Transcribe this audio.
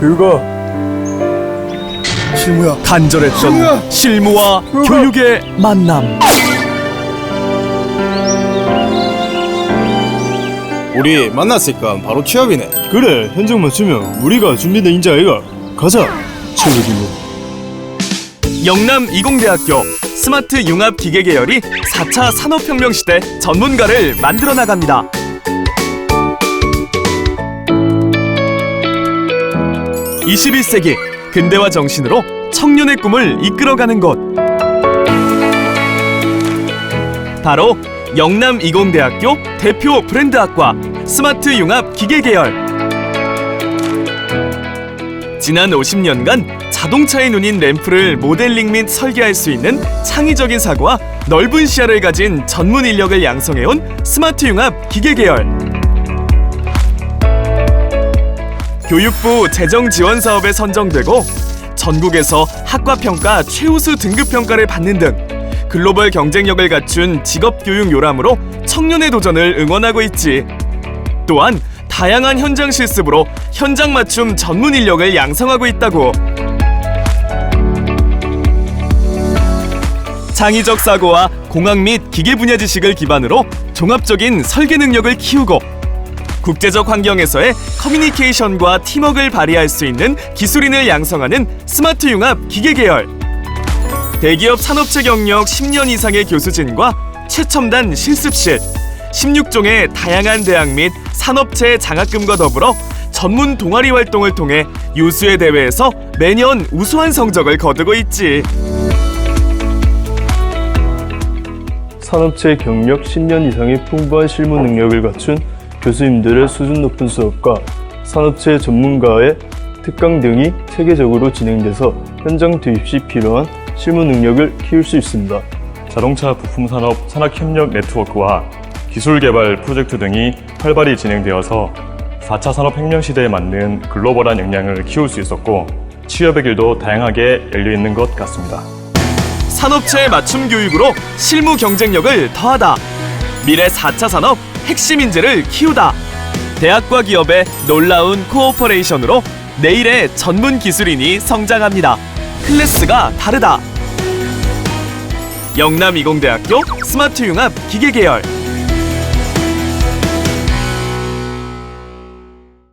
교육아 실무야 간절했던 실무야! 실무와! 교육의 만남. 우리 만났으니까 바로 취업이네. 그래 현장 맞추면 우리가 준비된 인자 아이가 가자 체력이고 영남 이공대학교 스마트 융합 기계 계열이 4차 산업혁명 시대 전문가를 만들어 나갑니다. (21세기) 근대화 정신으로 청년의 꿈을 이끌어가는 곳 바로 영남 이공대학교 대표 브랜드학과 스마트 융합 기계 계열 지난 50년간 자동차의 눈인 램프를 모델링 및 설계할 수 있는 창의적인 사고와 넓은 시야를 가진 전문 인력을 양성해온 스마트 융합 기계 계열. 교육부 재정 지원 사업에 선정되고 전국에서 학과 평가 최우수 등급 평가를 받는 등 글로벌 경쟁력을 갖춘 직업 교육 요람으로 청년의 도전을 응원하고 있지. 또한 다양한 현장 실습으로 현장 맞춤 전문 인력을 양성하고 있다고. 창의적 사고와 공학 및 기계 분야 지식을 기반으로 종합적인 설계 능력을 키우고 국제적 환경에서의 커뮤니케이션과 팀워크를 발휘할 수 있는 기술인을 양성하는 스마트 융합 기계 계열. 대기업 산업체 경력 10년 이상의 교수진과 최첨단 실습실, 16종의 다양한 대학 및 산업체 장학금과 더불어 전문 동아리 활동을 통해 유수의 대회에서 매년 우수한 성적을 거두고 있지. 산업체 경력 10년 이상의 풍부한 실무 능력을 갖춘 교수님들의 수준 높은 수업과 산업체 전문가의 특강 등이 체계적으로 진행돼서 현장 투입 시 필요한 실무 능력을 키울 수 있습니다. 자동차 부품 산업 산학 협력 네트워크와 기술 개발 프로젝트 등이 활발히 진행되어서 4차 산업 혁명 시대에 맞는 글로벌한 역량을 키울 수 있었고 취업의 길도 다양하게 열려 있는 것 같습니다. 산업체의 맞춤 교육으로 실무 경쟁력을 더하다. 미래 4차 산업 핵심 인재를 키우다. 대학과 기업의 놀라운 코오퍼레이션으로 내일의 전문 기술인이 성장합니다. 클래스가 다르다. 영남이공대학교 스마트 융합 기계 계열